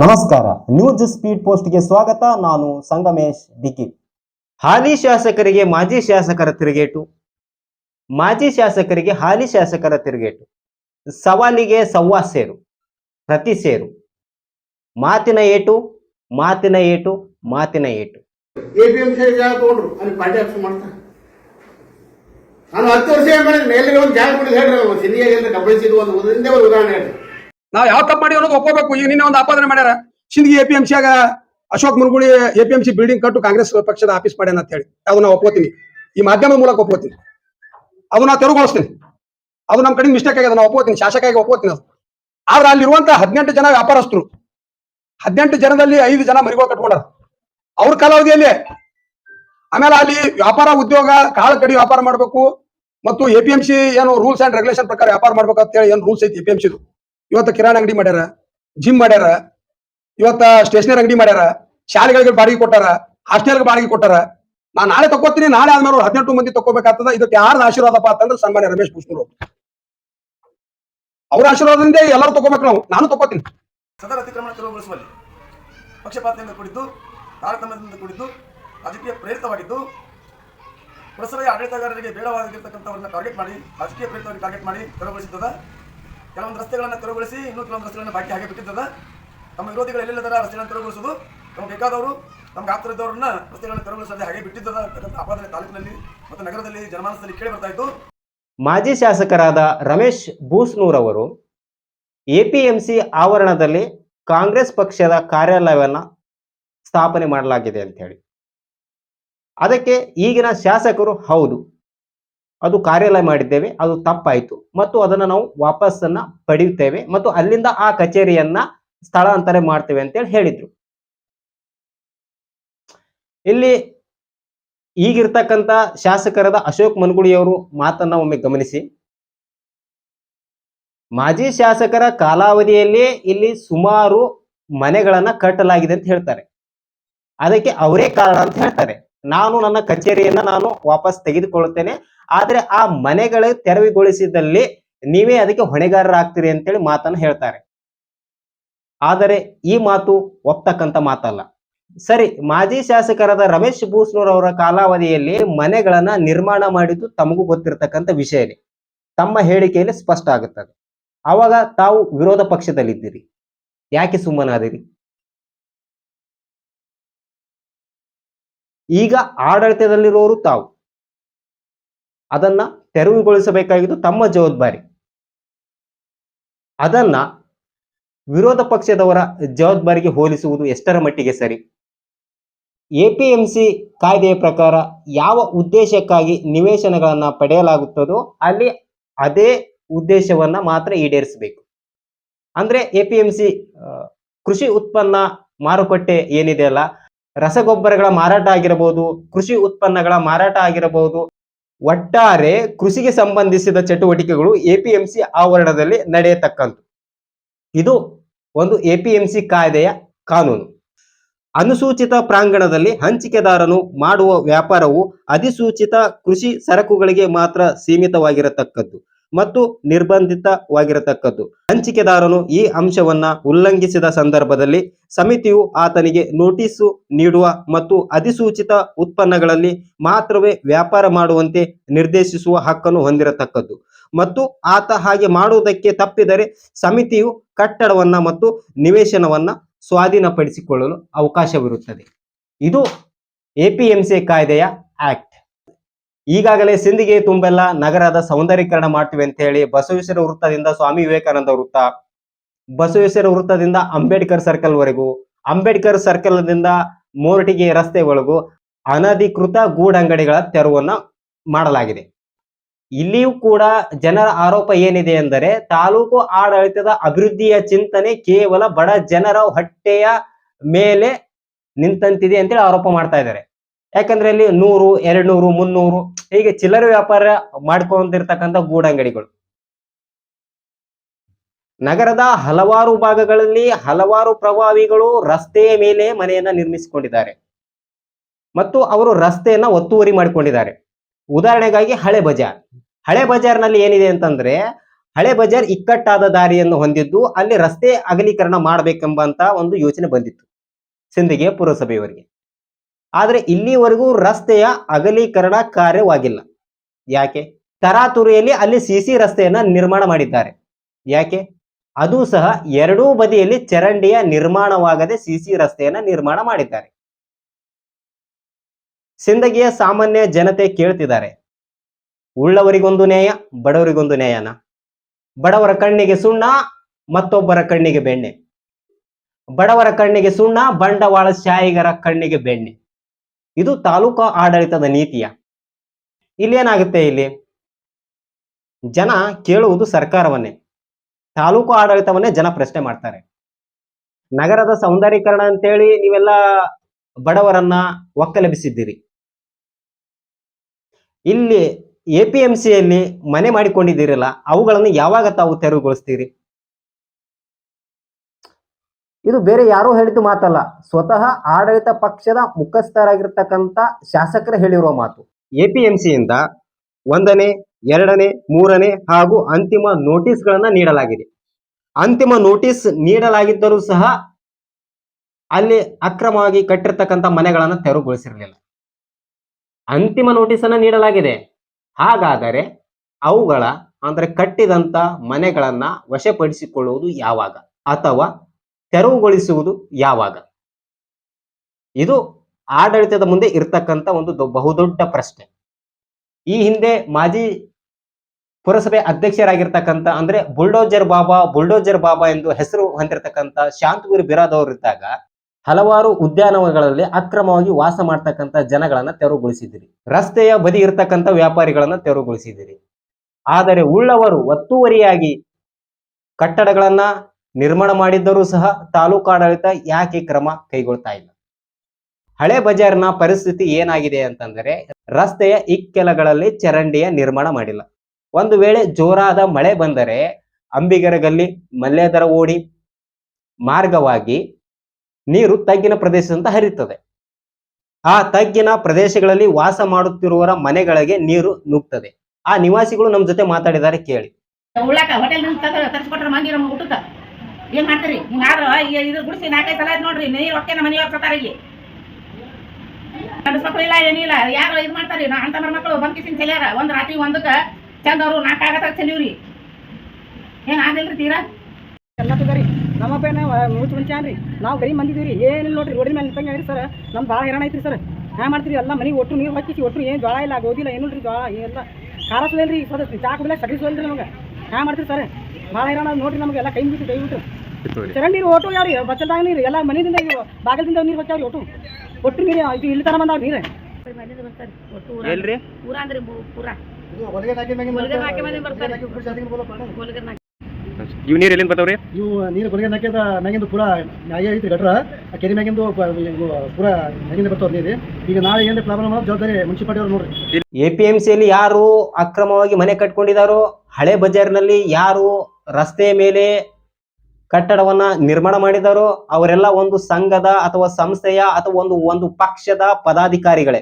ನಮಸ್ಕಾರ. News speed ಪೋಸ್ಟ್ಗೆ ಸ್ವಾಗತ. ನಾನು ಸಂಗಮೇಶ್ ಡಿಕಿ. ಹಾಲಿ ಶಾಸಕರಿಗೆ ಮಾಜಿ ಶಾಸಕರ ತಿರುಗೇಟು. ಮಾಜಿ ಶಾಸಕರಿಗೆ ಹಾಲಿ ಶಾಸಕರ ತಿರುಗೇಟು. ಸವಾಲಿಗೆ ಸವ್ವಾ ಸೇರು, ಪ್ರತಿ ಸೇರು. ಮಾತಿನ ಏಟು ಮಾತಿನ ಏಟು ಮಾತಿನ ಏಟು. ನಾನು ಹತ್ತು ವರ್ಷ ಉದಾಹರಣೆ ನಾವ್ ಯಾವ ತಪ್ಪು ಮಾಡಿ ಅನ್ನೋದು ಒಪ್ಕೋಬೇಕು. ಈಗ ನಿನ್ನೆ ಒಂದು ಆಪಾದನೆ ಮಾಡ್ಯಾರ. Sindhi A P M ಸಿಯಾಗ Ashok Muruguli A P M C building ಕಟ್ಟು ಕಾಂಗ್ರೆಸ್ ಪಕ್ಷದ ಆಫೀಸ್ ಮಾಡ್ಯಾನ ಅಂತ ಹೇಳಿ. ಅದು ನಾ ಒಪ್ಕೋತೀನಿ. ಈ ಮಾಧ್ಯಮದ ಮೂಲಕ ಒಪ್ಕೋತೀನಿ. ಅದು ನಾ ತೆರವುಗೊಳಿಸ್ತೀನಿ. ಅದು ನಮ್ಮ ಕಡೆ ಮಿಸ್ಟೇಕ್ ಆಗಿದೆ ನಾವು ಒಪ್ಕೋತೀನಿ. ಶಾಸಕಾಗಿ ಒಪ್ಕೋತೀನಿ ಅದು. ಆದ್ರೆ ಅಲ್ಲಿರುವಂತ ಹದಿನೆಂಟು ಜನ ವ್ಯಾಪಾರಸ್ಥರು, ಹದಿನೆಂಟು ಜನದಲ್ಲಿ ಐದು ಜನ ಮರಿಗಳು ಕಟ್ಕೊಂಡಾರ. ಅವ್ರ ಕಾಲಾವಧಿಯಲ್ಲಿ ಆಮೇಲೆ ಅಲ್ಲಿ ವ್ಯಾಪಾರ ಉದ್ಯೋಗ, ಕಾಳ ಕಡಿ ವ್ಯಾಪಾರ ಮಾಡಬೇಕು. ಮತ್ತು ಎ ಪಿ ಎಂ ಸಿ ಏನು ರೂಲ್ಸ್ ಅಂಡ್ ರೆಗ್ಯುಲೇಷನ್ ಪ್ರಕಾರ ವ್ಯಾಪಾರ ಮಾಡ್ಬೇಕು ಅಂತ ಹೇಳಿ ಏನು ರೂಲ್ಸ್ ಐತಿ ಎ ಪಿ ಎಂ ಸಿದು ಇವತ್ತು ಕಿರಾಣಿ ಅಂಗಡಿ ಮಾಡ್ಯಾರ ಜಿಮ್ ಮಾಡ್ಯಾರ, ಇವತ್ತ ಸ್ಟೇಷನರಿ ಅಂಗಡಿ ಮಾಡ್ಯಾರ, ಶಾಲೆಗಳಿಗೆ ಬಾಡಿಗೆ ಕೊಟ್ಟಾರ ಹಾಸ್ಟೆಲ್ಗೆ ಬಾಡಿಗೆ ಕೊಟ್ಟಾರ. ನಾ ನಾಳೆ ತಗೋತೀನಿ ನಾಳೆ ಆದ್ಮೇಲೆ ಹದಿನೆಂಟು ಮಂದಿ ತಗೋಬೇಕಾಗ್ತದ ಇದಕ್ಕೆ ಯಾರ್ದು ಆಶೀರ್ವಾದಪ್ಪ ಅಂತಂದ್ರೆ ಸನ್ಮಾನ್ಯ ರಮೇಶ್ ಭೂಷಣರು ಅವ್ರ. ಆಶೀರ್ವಾದದಿಂದ ಎಲ್ಲರೂ ತಗೋಬೇಕು ನಾವು, ನಾನು ತಗೋತೀನಿ ಸದರ ಅತಿಕ್ರಮಣ ತೆರವುಗೊಳಿಸುವಲ್ಲಿ ಪಕ್ಷಪಾತದಿಂದ ಕೂಡಿದ್ದು, ತಾರತಮ್ಯದಿಂದ ಕೂಡಿದ್ದು, ರಾಜಕೀಯ ಪ್ರೇರಿತವಾಗಿದ್ದು, ಪುರಸಭೆಯ ಆಡಳಿತಗಾರರಿಗೆ ಬೇಡವಾಗಿರ್ತಕ್ಕಂಥವ್ರನ್ನ ಟಾರ್ಗೆಟ್ ಮಾಡಿ, ರಾಜಕೀಯ ಪ್ರೇರಿತವಾಗಿ ಟಾರ್ಗೆಟ್ ಮಾಡಿ ತೆರವುಗೊಳಿಸಿದ್ದದ ಕೆಲವೊಂದು ರಸ್ತೆಗಳನ್ನು ತೆರವುಗೊಳಿಸಿ, ಇನ್ನೂ ಕೆಲವೊಂದು ರಸ್ತೆಗಳನ್ನು ಬಾಕಿ ಹಾಗೆ ಬಿಟ್ಟಿದ್ದದ ನಮ್ಮ ವಿರೋಧಿಗಳು ಎಲ್ಲೆಲ್ಲದರ ರಸ್ತೆಗಳನ್ನು ತೆರವುಗೊಳಿಸುವುದು ನಮಗೆ ಬೇಕಾದವರು ನಮ್ಗೆ ಆಗ್ತಿದ್ದವ್ರನ್ನ ರಸ್ತೆಗಳನ್ನು ತೆರವುಗೊಳಿಸದೆ ಹಾಗೆ ಬಿಟ್ಟಿದ್ದದ ಆಪಾದನೆ ತಾಲೂಕಿನಲ್ಲಿ ಮತ್ತು ನಗರದಲ್ಲಿ ಜನಮಾನಸದಲ್ಲಿ ಕೇಳಿ ಬರ್ತಾ ಇತ್ತು ಮಾಜಿ ಶಾಸಕರಾದ ರಮೇಶ್ ಬೂಸ್ನೂರ್ ಅವರು ಎಪಿಎಂಸಿ ಆವರಣದಲ್ಲಿ ಕಾಂಗ್ರೆಸ್ ಪಕ್ಷದ ಕಾರ್ಯಾಲಯವನ್ನ ಸ್ಥಾಪನೆ ಮಾಡಲಾಗಿದೆ ಅಂತ ಹೇಳಿ ಅದಕ್ಕೆ ಈಗಿನ ಶಾಸಕರು ಹೌದು. ಅದು ಕಾರ್ಯಾಲಯ ಮಾಡಿದ್ದೇವೆ, ಅದು ತಪ್ಪಾಯಿತು. ಮತ್ತು ಅದನ್ನು ನಾವು ವಾಪಸ್ಸನ್ನ ಪಡೆಯುತ್ತೇವೆ ಮತ್ತು ಅಲ್ಲಿಂದ ಆ ಕಚೇರಿಯನ್ನ ಸ್ಥಳಾಂತರ ಮಾಡ್ತೇವೆ ಅಂತೇಳಿ ಹೇಳಿದ್ರು. ಇಲ್ಲಿ ಈಗಿರ್ತಕ್ಕಂಥ ಶಾಸಕರಾದ ಅಶೋಕ್ ಮನ್ಗುಡಿ ಅವರು ಮಾತನ್ನ ಒಮ್ಮೆ ಗಮನಿಸಿ. ಮಾಜಿ ಶಾಸಕರ ಕಾಲಾವಧಿಯಲ್ಲಿ ಇಲ್ಲಿ ಸುಮಾರು ಮನೆಗಳನ್ನ ಕಟ್ಟಲಾಗಿದೆ ಅಂತ ಹೇಳ್ತಾರೆ. ಅದಕ್ಕೆ ಅವರೇ ಕಾರಣ ಅಂತ ಹೇಳ್ತಾರೆ. ನಾನು ನನ್ನ ಕಚೇರಿಯನ್ನ ನಾನು ವಾಪಸ್ ತೆಗೆದುಕೊಳ್ಳುತ್ತೇನೆ. ಆದ್ರೆ ಆ ಮನೆಗಳ ತೆರವುಗೊಳಿಸಿದಲ್ಲಿ ನೀವೇ ಅದಕ್ಕೆ ಹೊಣೆಗಾರರಾಗ್ತೀರಿ ಅಂತೇಳಿ ಮಾತನ್ನ ಹೇಳ್ತಾರೆ. ಆದರೆ ಈ ಮಾತು ಒಪ್ತಕ್ಕಂತ ಮಾತಲ್ಲ. ಸರಿ, ಮಾಜಿ ಶಾಸಕರಾದ ರಮೇಶ್ ಭೂಸ್ನೂರ್ ಅವರ ಕಾಲಾವಧಿಯಲ್ಲಿ ಮನೆಗಳನ್ನ ನಿರ್ಮಾಣ ಮಾಡಿದ್ದು ತಮಗೂ ಗೊತ್ತಿರತಕ್ಕಂತ ವಿಷಯನೇ ತಮ್ಮ ಹೇಳಿಕೆಯಲ್ಲಿ ಸ್ಪಷ್ಟ ಆಗುತ್ತದೆ. ಅವಾಗ ತಾವು ವಿರೋಧ ಪಕ್ಷದಲ್ಲಿದ್ದೀರಿ. ಯಾಕೆ ಸುಮ್ಮನಾದಿರಿ? ಈಗ ಆಡಳಿತದಲ್ಲಿರೋರು ತಾವು. ಅದನ್ನ ತೆರವುಗೊಳಿಸಬೇಕಾಗಿದ್ದು ತಮ್ಮ ಜವಾಬ್ದಾರಿ. ಅದನ್ನ ವಿರೋಧ ಪಕ್ಷದವರ ಜವಾಬ್ದಾರಿಗೆ ಹೋಲಿಸುವುದು ಎಷ್ಟರ ಮಟ್ಟಿಗೆ ಸರಿ? ಎಪಿಎಂಸಿ ಕಾಯ್ದೆಯ ಪ್ರಕಾರ ಯಾವ ಉದ್ದೇಶಕ್ಕಾಗಿ ನಿವೇಶನಗಳನ್ನ ಪಡೆಯಲಾಗುತ್ತದೋ ಅಲ್ಲಿ ಅದೇ ಉದ್ದೇಶವನ್ನ ಮಾತ್ರ ಈಡೇರಿಸಬೇಕು. ಅಂದ್ರೆ ಎಪಿಎಂಸಿ ಕೃಷಿ ಉತ್ಪನ್ನ ಮಾರುಕಟ್ಟೆ ಏನಿದೆ ಅಲ್ಲ ರಸಗೊಬ್ಬರಗಳ ಮಾರಾಟ ಆಗಿರಬಹುದು, ಕೃಷಿ ಉತ್ಪನ್ನಗಳ ಮಾರಾಟ ಆಗಿರಬಹುದು. ಒಟ್ಟಾರೆ ಕೃಷಿಗೆ ಸಂಬಂಧಿಸಿದ ಚಟುವಟಿಕೆಗಳು ಎಪಿಎಂಸಿ ಆವರಣದಲ್ಲಿ ನಡೆಯತಕ್ಕಂಥ ಇದು ಒಂದು ಎಪಿಎಂಸಿ ಕಾಯ್ದೆಯ ಕಾನೂನು. ಅನುಸೂಚಿತ ಪ್ರಾಂಗಣದಲ್ಲಿ ಹಂಚಿಕೆದಾರನು ಮಾಡುವ ವ್ಯಾಪಾರವು ಅಧಿಸೂಚಿತ ಕೃಷಿ ಸರಕುಗಳಿಗೆ ಮಾತ್ರ ಸೀಮಿತವಾಗಿರತಕ್ಕದ್ದು. ಮತ್ತು ನಿರ್ಬಂಧಿತವಾಗಿರತಕ್ಕದ್ದು. ಹಂಚಿಕೆದಾರನು ಈ ಅಂಶವನ್ನ ಉಲ್ಲಂಘಿಸಿದ ಸಂದರ್ಭದಲ್ಲಿ ಸಮಿತಿಯು ಆತನಿಗೆ ನೋಟಿಸು ನೀಡುವ ಮತ್ತು ಅಧಿಸೂಚಿತ ಉತ್ಪನ್ನಗಳಲ್ಲಿ ಮಾತ್ರವೇ ವ್ಯಾಪಾರ ಮಾಡುವಂತೆ ನಿರ್ದೇಶಿಸುವ ಹಕ್ಕನ್ನು ಹೊಂದಿರತಕ್ಕದ್ದು. ಮತ್ತು ಆತ ಹಾಗೆ ಮಾಡುವುದಕ್ಕೆ ತಪ್ಪಿದರೆ ಸಮಿತಿಯು ಕಟ್ಟಡವನ್ನ ಮತ್ತು ನಿವೇಶನವನ್ನ ಸ್ವಾಧೀನಪಡಿಸಿಕೊಳ್ಳಲು ಅವಕಾಶವಿರುತ್ತದೆ. ಇದು ಎಪಿಎಂಸಿ ಕಾಯ್ದೆಯ ಆಕ್ಟ್. ಈಗಾಗಲೇ ಸಿಂಧಿಗೆ ತುಂಬೆಲ್ಲ ನಗರದ ಸೌಂದರೀಕರಣ ಮಾಡ್ತೀವಿ ಅಂತ ಹೇಳಿ ಬಸವೇಶ್ವರ ವೃತ್ತದಿಂದ ಸ್ವಾಮಿ ವಿವೇಕಾನಂದ ವೃತ್ತ, ಬಸವೇಶ್ವರ ವೃತ್ತದಿಂದ ಅಂಬೇಡ್ಕರ್ ಸರ್ಕಲ್ ವರೆಗೂ, ಅಂಬೇಡ್ಕರ್ ಸರ್ಕಲ್ ದಿಂದ ಮೋರಟಿಗೆ ರಸ್ತೆವರೆಗೂ ಅನಧಿಕೃತ ಗೂಡಂಗಡಿಗಳ ತೆರವನ್ನ ಮಾಡಲಾಗಿದೆ. ಇಲ್ಲಿಯೂ ಕೂಡ ಜನರ ಆರೋಪ ಏನಿದೆ ಎಂದರೆ ತಾಲೂಕು ಆಡಳಿತದ ಅಭಿವೃದ್ಧಿಯ ಚಿಂತನೆ ಕೇವಲ ಬಡ ಜನರ ಹೊಟ್ಟೆಯ ಮೇಲೆ ನಿಂತಂತಿದೆ ಅಂತೇಳಿ ಆರೋಪ ಮಾಡ್ತಾ ಇದ್ದಾರೆ. ಯಾಕಂದ್ರೆ ಅಲ್ಲಿ ನೂರು ಎರಡ್ ನೂರು ಮುನ್ನೂರು ಹೀಗೆ ಚಿಲ್ಲರೆ ವ್ಯಾಪಾರ ಮಾಡ್ಕೊಂಡಿರ್ತಕ್ಕಂಥ ಗೂಡಂಗಡಿಗಳು. ನಗರದ ಹಲವಾರು ಭಾಗಗಳಲ್ಲಿ ಹಲವಾರು ಪ್ರಭಾವಿಗಳು ರಸ್ತೆಯ ಮೇಲೆ ಮನೆಯನ್ನ ನಿರ್ಮಿಸಿಕೊಂಡಿದ್ದಾರೆ. ಮತ್ತು ಅವರು ರಸ್ತೆಯನ್ನ ಒತ್ತುವರಿ ಮಾಡಿಕೊಂಡಿದ್ದಾರೆ. ಉದಾಹರಣೆಗಾಗಿ ಹಳೆ ಬಜಾರ್. ಹಳೆ ಬಜಾರ್ನಲ್ಲಿ ಏನಿದೆ ಅಂತಂದ್ರೆ ಹಳೆ ಬಜಾರ್ ಇಕ್ಕಟ್ಟಾದ ದಾರಿಯನ್ನು ಹೊಂದಿದ್ದು ಅಲ್ಲಿ ರಸ್ತೆ ಅಗಲೀಕರಣ ಮಾಡಬೇಕೆಂಬಂತ ಒಂದು ಯೋಚನೆ ಬಂದಿತ್ತು. ಸಿಂಧಿಗೆ ಪುರಸಭೆಯವರಿಗೆ. ಆದ್ರೆ ಇಲ್ಲಿವರೆಗೂ ರಸ್ತೆಯ ಅಗಲೀಕರಣ ಕಾರ್ಯವಾಗಿಲ್ಲ. ಯಾಕೆ? ತರಾತುರಿಯಲ್ಲಿ ಅಲ್ಲಿ ಸಿಸಿ ರಸ್ತೆಯನ್ನ ನಿರ್ಮಾಣ ಮಾಡಿದ್ದಾರೆ. ಯಾಕೆ? ಅದು ಸಹ ಎರಡೂ ಬದಿಯಲ್ಲಿ ಚರಂಡಿಯ ನಿರ್ಮಾಣವಾಗದೆ ಸಿಸಿ ರಸ್ತೆಯನ್ನ ನಿರ್ಮಾಣ ಮಾಡಿದ್ದಾರೆ. ಸಿಂದಗಿಯ ಸಾಮಾನ್ಯ ಜನತೆ ಕೇಳ್ತಿದ್ದಾರೆ, ಉಳ್ಳವರಿಗೊಂದು ನ್ಯಾಯ, ಬಡವರಿಗೊಂದು ನ್ಯಾಯನ? ಬಡವರ ಕಣ್ಣಿಗೆ ಸುಣ್ಣ, ಮತ್ತೊಬ್ಬರ ಕಣ್ಣಿಗೆ ಬೆಣ್ಣೆ. ಬಡವರ ಕಣ್ಣಿಗೆ ಸುಣ್ಣ, ಬಂಡವಾಳ ಶಾಯಿಗರ ಕಣ್ಣಿಗೆ ಬೆಣ್ಣೆ. ಇದು ತಾಲೂಕು ಆಡಳಿತದ ನೀತಿಯ. ಇಲ್ಲೇನಾಗುತ್ತೆ ಇಲ್ಲಿ? ಜನ ಕೇಳುವುದು ಸರ್ಕಾರವನ್ನೇ. ತಾಲೂಕು ಆಡಳಿತವನ್ನೇ ಜನ ಪ್ರಶ್ನೆ ಮಾಡ್ತಾರೆ. ನಗರದ ಸೌಂದರ್ಯೀಕರಣ ಅಂತೇಳಿ ನೀವೆಲ್ಲ ಬಡವರನ್ನ ಒಕ್ಕಲೆಬ್ಬಿಸಿದ್ದೀರಿ ಇಲ್ಲಿ ಎ ಪಿ ಎಂ ಸಿಯಲ್ಲಿ ಮನೆ ಮಾಡಿಕೊಂಡಿದ್ದೀರಲ್ಲ, ಅವುಗಳನ್ನು ಯಾವಾಗ ತಾವು ತೆರವುಗೊಳಿಸ್ತೀರಿ? ಇದು ಬೇರೆ ಯಾರೋ ಹೇಳಿದ್ದು ಮಾತಲ್ಲ. ಸ್ವತಃ ಆಡಳಿತ ಪಕ್ಷದ ಮುಖಸ್ಥರಾಗಿರ್ತಕ್ಕಂಥ ಶಾಸಕರು ಹೇಳಿರುವ ಮಾತು. ಎ ಪಿ ಎಂ ಸಿಯಿಂದ ಒಂದನೇ, ಎರಡನೇ, ಮೂರನೇ ಹಾಗೂ ಅಂತಿಮ ನೋಟಿಸ್ಗಳನ್ನು ನೀಡಲಾಗಿದೆ. ಅಂತಿಮ ನೋಟಿಸ್ ನೀಡಲಾಗಿದ್ದರೂ ಸಹ ಅಲ್ಲಿ ಅಕ್ರಮವಾಗಿ ಕಟ್ಟಿರ್ತಕ್ಕಂಥ ಮನೆಗಳನ್ನ ತೆರವುಗೊಳಿಸಿರಲಿಲ್ಲ. ಅಂತಿಮ ನೋಟಿಸ್ ಅನ್ನ ನೀಡಲಾಗಿದೆ. ಹಾಗಾದರೆ ಅವುಗಳ ಅಂದ್ರೆ ಕಟ್ಟಿದಂತ ಮನೆಗಳನ್ನ ವಶಪಡಿಸಿಕೊಳ್ಳುವುದು ಯಾವಾಗ? ಅಥವಾ ತೆರವುಗೊಳಿಸುವುದು ಯಾವಾಗ? ಇದು ಆಡಳಿತದ ಮುಂದೆ ಇರತಕ್ಕಂತ ಒಂದು ಬಹುದೊಡ್ಡ ಪ್ರಶ್ನೆ. ಈ ಹಿಂದೆ ಮಾಜಿ ಪುರಸಭೆ ಅಧ್ಯಕ್ಷರಾಗಿರ್ತಕ್ಕಂತ ಅಂದ್ರೆ ಬುಲ್ಡೋಜರ್ ಬಾಬಾ ಬುಲ್ಡೋಜರ್ ಬಾಬಾ ಎಂದು ಹೆಸರು ಹೊಂದಿರತಕ್ಕಂಥ ಶಾಂತಗುರು ಬಿರಾದವರು ಇದ್ದಾಗ ಹಲವಾರು ಉದ್ಯಾನವನಗಳಲ್ಲಿ ಅಕ್ರಮವಾಗಿ ವಾಸ ಮಾಡ್ತಕ್ಕಂತ ಜನಗಳನ್ನ ತೆರವುಗೊಳಿಸಿದಿರಿ. ರಸ್ತೆಯ ಬದಿ ಇರತಕ್ಕಂತ ವ್ಯಾಪಾರಿಗಳನ್ನ ತೆರವುಗೊಳಿಸಿದಿರಿ. ಆದರೆ ಉಳ್ಳವರು ಒತ್ತುವರಿಯಾಗಿ ಕಟ್ಟಡಗಳನ್ನ ನಿರ್ಮಾಣ ಮಾಡಿದ್ದರೂ ಸಹ ತಾಲೂಕಾಡಳಿತ ಯಾಕೆ ಕ್ರಮ ಕೈಗೊಳ್ತಾ ಇಲ್ಲ? ಹಳೆ ಬಜಾರ್ನ ಪರಿಸ್ಥಿತಿ ಏನಾಗಿದೆ ಅಂತಂದರೆ, ರಸ್ತೆಯ ಇಕ್ಕೆಲಗಳಲ್ಲಿ ಚರಂಡಿಯ ನಿರ್ಮಾಣ ಮಾಡಿಲ್ಲ. ಒಂದು ವೇಳೆ ಜೋರಾದ ಮಳೆ ಬಂದರೆ, ಅಂಬಿಗರಗಲ್ಲಿ ಮಲ್ಲೇದರ ಓಡಿ ಮಾರ್ಗವಾಗಿ ನೀರು ತಗ್ಗಿನ ಪ್ರದೇಶದಿಂದ ಹರಿಯುತ್ತದೆ. ಆ ತಗ್ಗಿನ ಪ್ರದೇಶಗಳಲ್ಲಿ ವಾಸ ಮಾಡುತ್ತಿರುವವರ ಮನೆಗಳಿಗೆ ನೀರು ನುಗ್ತದೆ. ಆ ನಿವಾಸಿಗಳು ನಮ್ಮ ಜೊತೆ ಮಾತಾಡಿದ್ದಾರೆ ಕೇಳಿ. ಏನ್ ಮಾಡ್ತೀರಿ? ಹಿಂಗಾದ್ರ ಇದ್ರ ಇದು ಗುಡಿಸಿ ನಾಲ್ಕೈದು ಸಲ ನೋಡ್ರಿ, ನೀರ್ ನಮ್ಮ ಮನೆ ಹೋಗ್ತಾರ ಈಗ ಗಂಡಸ್ ಮಕ್ಳು ಇಲ್ಲ ಏನಿಲ್ಲ ಯಾರು ಇದು ಮಾಡ್ತಾರಿ, ನಾ ಅಂತ ಮಕ್ಕಳು ಬಂದ್ಕಿಸಿನ ಚೆಲ್ಯಾರ ಒಂದ್ ರಾತ್ರಿ ಒಂದಕ್ಕ ಚಂದ ಅವ್ರು ನಾಲ್ಕು ಆಗತ್ತಾಗ ಚೆಲ್ಲಿವ್ರಿ ಏನ್ ಆಗಿಲ್ರಿ ತೀರಾ? ಎಲ್ಲ ತಗೋರಿ ನಮ್ಮಪ್ಪ ಏನ ಮುಂಚೆ ಮುಂಚಾನ್ರಿ ನಾವು ಗರಿ ಮಂದಿದ್ದೀವಿ ಏನಿಲ್ಲ ನೋಡ್ರಿ, ರೋಡಿನ ಮೇಲೆ ನಿಂತಂಗೆ ಸರ್. ನಮ್ಮ ಭಾಳ ಹೈರಾಣ ಐತ್ರಿ ಸರ್. ಹ್ಯಾ ಮಾಡ್ತೀರಿ. ಎಲ್ಲ ಮನೆಗೆ ಒಟ್ಟು ನೀರು ಹಾಕಿಸಿ ಒಟ್ಟು ಏನು ಜೋಳ ಇಲ್ಲ ಗೋದಿಲ್ಲ ಏನು ರೀ ಜೋಳ ಎಲ್ಲ ಖಾರ ಸುಲಿಲ್ರಿ ಸದಸ್ರಿ ಚಾ ಕುಡಿಲ್ಲ ಸಗಡಿ ಸುಲಿಲ್ರಿ ನಮಗೆ. ಹ್ಯಾ ಮಾಡ್ತೀರಿ ಸರ್. ಭಾಳ ಹೈರಾಣ ನೋಡ್ರಿ ನಮಗೆಲ್ಲ ಕೈ ಬಿಟ್ಟು ಕೈ ಬಿಟ್ಟು ಚರಂಡಿ ನೀರು ಓಟು ಯಾರು? ಬಚ್ಚಲ್ದಾಗ ನೀರು. ಎಲ್ಲ ಮನೆಯಿಂದ ಇದು ಬಾಗಲದಿಂದ ನೀರು ಹೋಗ್ಯಾವ್ರಿ ಒಟ್ಟು ಒಟ್ಟು ನೀರು ಇದು ಇಲ್ಲಿ ತನ ಬಂದಾವ ನೀರು. ಎಲ್ರಿ? ಅಂದ್ರೆ ಪೂರ. ಇವ್ ನೀರ್ ಎಲ್ಲಿಂದ ಬರ್ತಾವ್ರಿ? ಇವು ನೀರು ಕೊಲಿಗೆ ನಾಕ್ಯದ ಮ್ಯಾಗಿಂದು ಪೂರ ಮ್ಯಾಗೆ ಐತಿ ಗಟ್ರ. ಆ ಕೆರೆ ಮ್ಯಾಗಿಂದು ಪೂರ ಮ್ಯಾಗಿಂದ ಬರ್ತಾವ ನೀರು. ಈಗ ನಾಳೆ ಏನೇ ಪ್ರಾಬ್ಲಮ್ ಆದ್ರೆ ಜವಾಬ್ದಾರಿ ಮುನ್ಸಿಪಾಲಿಟಿ ಅವ್ರು ನೋಡ್ರಿ. ಎ ಪಿ ಎಂ ಸಿಯಲ್ಲಿ ಯಾರು ಅಕ್ರಮವಾಗಿ ಮನೆ ಕಟ್ಕೊಂಡಿದಾರೋ ಹಳೆ ಬಜಾರ್ನಲ್ಲಿ ಯಾರು ರಸ್ತೆ ಮೇಲೆ ಕಟ್ಟಡವನ್ನ ನಿರ್ಮಾಣ ಮಾಡಿದವರು ಅವರೆಲ್ಲ ಒಂದು ಸಂಘದ ಅಥವಾ ಸಂಸ್ಥೆಯ ಅಥವಾ ಒಂದು ಒಂದು ಪಕ್ಷದ ಪದಾಧಿಕಾರಿಗಳೇ.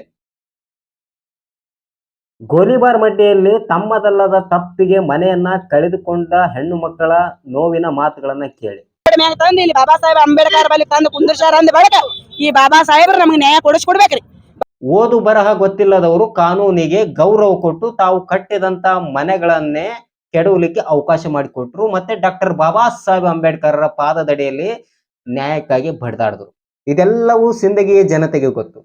ಗೋಲಿಬಾರ್ ಮಡ್ಡಿಯಲ್ಲಿ ತಮ್ಮದಲ್ಲದ ತಪ್ಪಿಗೆ ಮನೆಯನ್ನ ಕಳೆದುಕೊಂಡ ಹೆಣ್ಣು ಮಕ್ಕಳ ನೋವಿನ ಮಾತುಗಳನ್ನ ಕೇಳಿ. ಮ್ಯಾಗ ತಂದು ಇಲ್ಲಿ ಬಾಬಾ ಸಾಹೇಬ್ ಅಂಬೇಡ್ಕರ್ ಬಳಿ ತಂದು ಕುಂದಿರ್ಸಾರ ಅಂದ ಬಳಿಕ ಈ ಬಾಬಾ ಸಾಹೇಬ್ರು ನಮಗೆ ನ್ಯಾಯ ಕೊಡಿಸ್ಕೊಡ್ಬೇಕ್ರಿ. ಓದು ಬರಹ ಗೊತ್ತಿಲ್ಲದವರು ಕಾನೂನಿಗೆ ಗೌರವ ಕೊಟ್ಟು ತಾವು ಕಟ್ಟಿದಂತ ಮನೆಗಳನ್ನೇ ಕೆಡವಲಿಕ್ಕೆ ಅವಕಾಶ ಮಾಡಿಕೊಟ್ರು. ಮತ್ತೆ ಡಾಕ್ಟರ್ ಬಾಬಾ ಸಾಹೇಬ್ ಅಂಬೇಡ್ಕರ್ ಪಾದದಡಿಯಲ್ಲಿ ನ್ಯಾಯಕ್ಕಾಗಿ ಬಡ್ದಾಡಿದ್ರು. ಇದೆಲ್ಲವೂ ಸಿಂದಗಿಯ ಜನತೆಗೆ ಗೊತ್ತು.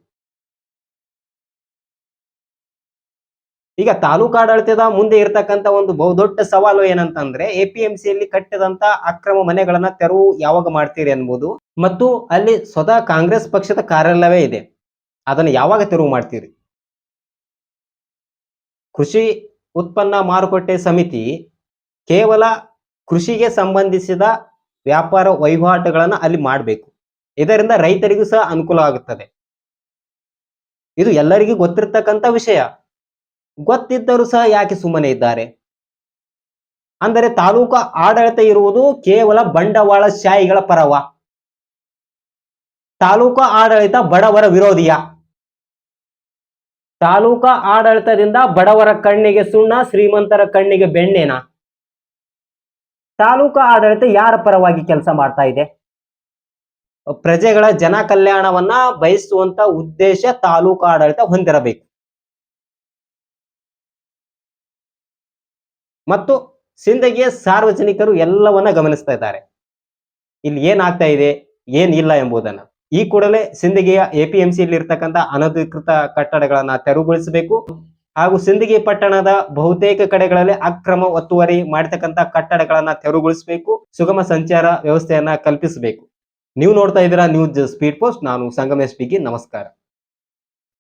ಈಗ ತಾಲೂಕು ಆಡಳಿತದ ಮುಂದೆ ಇರತಕ್ಕಂತ ಒಂದು ಬಹುದೊಡ್ಡ ಸವಾಲು ಏನಂತಂದ್ರೆ ಎ ಪಿ ಎಂ ಸಿಯಲ್ಲಿ ಕಟ್ಟಿದಂತ ಅಕ್ರಮ ಮನೆಗಳನ್ನ ತೆರವು ಯಾವಾಗ ಮಾಡ್ತೀರಿ ಅನ್ಬೋದು ಮತ್ತು ಅಲ್ಲಿ ಸ್ವತಃ ಕಾಂಗ್ರೆಸ್ ಪಕ್ಷದ ಕಾರ್ಯಾಲಯವೇ ಇದೆ. ಅದನ್ನು ಯಾವಾಗ ತೆರವು ಮಾಡ್ತೀರಿ? ಕೃಷಿ ಉತ್ಪನ್ನ ಮಾರುಕಟ್ಟೆ ಸಮಿತಿ ಕೇವಲ ಕೃಷಿಗೆ ಸಂಬಂಧಿಸಿದ ವ್ಯಾಪಾರ ವಹಿವಾಟುಗಳನ್ನು ಅಲ್ಲಿ ಮಾಡಬೇಕು. ಇದರಿಂದ ರೈತರಿಗೂ ಸಹ ಅನುಕೂಲ ಆಗುತ್ತದೆ. ಇದು ಎಲ್ಲರಿಗೂ ಗೊತ್ತಿರ್ತಕ್ಕಂಥ ವಿಷಯ. ಗೊತ್ತಿದ್ದರೂ ಸಹ ಯಾಕೆ ಸುಮ್ಮನೆ ಇದ್ದಾರೆ? ಅಂದರೆ ತಾಲೂಕು ಆಡಳಿತ ಇರುವುದು ಕೇವಲ ಬಂಡವಾಳ ಶಾಹಿಗಳ ಪರವ. ತಾಲೂಕು ಆಡಳಿತ ಬಡವರ ವಿರೋಧಿಯ. ತಾಲೂಕಾ ಆಡಳಿತದಿಂದ ಬಡವರ ಕಣ್ಣಿಗೆ ಸುಣ್ಣ, ಶ್ರೀಮಂತರ ಕಣ್ಣಿಗೆ ಬೆಣ್ಣೆನ? ತಾಲೂಕಾ ಆಡಳಿತ ಯಾರ ಪರವಾಗಿ ಕೆಲಸ ಮಾಡ್ತಾ ಇದೆ? ಪ್ರಜೆಗಳ ಜನ ಕಲ್ಯಾಣವನ್ನ ಬಯಸುವಂತ ಉದ್ದೇಶ ತಾಲೂಕು ಆಡಳಿತ ಹೊಂದಿರಬೇಕು. ಮತ್ತು ಸಿಂದಗಿಯ ಸಾರ್ವಜನಿಕರು ಎಲ್ಲವನ್ನ ಗಮನಿಸ್ತಾ ಇದ್ದಾರೆ. ಇಲ್ಲಿ ಏನಾಗ್ತಾ ಇದೆ, ಏನಿಲ್ಲ ಎಂಬುದನ್ನ. ಈ ಕೂಡಲೇ ಸಿಂದಗಿಯ ಎಪಿಎಂಸಿ ಇರ್ತಕ್ಕಂಥ ಅನಧಿಕೃತ ಕಟ್ಟಡಗಳನ್ನ ತೆರವುಗೊಳಿಸಬೇಕು. ಹಾಗೂ ಸಿಂದಗಿ ಪಟ್ಟಣದ ಬಹುತೇಕ ಕಡೆಗಳಲ್ಲಿ ಅಕ್ರಮ ಒತ್ತುವರಿ ಮಾಡತಕ್ಕಂತ ಕಟ್ಟಡಗಳನ್ನ ತೆರವುಗೊಳಿಸಬೇಕು. ಸುಗಮ ಸಂಚಾರ ವ್ಯವಸ್ಥೆಯನ್ನ ಕಲ್ಪಿಸಬೇಕು. ನೀವು ನೋಡ್ತಾ ಇದ್ದೀರಾ ನ್ಯೂಸ್ ಸ್ಪೀಡ್ ಪೋಸ್ಟ್. ನಾನು ಸಂಗಮೇಶ್ ಬಿಗಿ. ನಮಸ್ಕಾರ.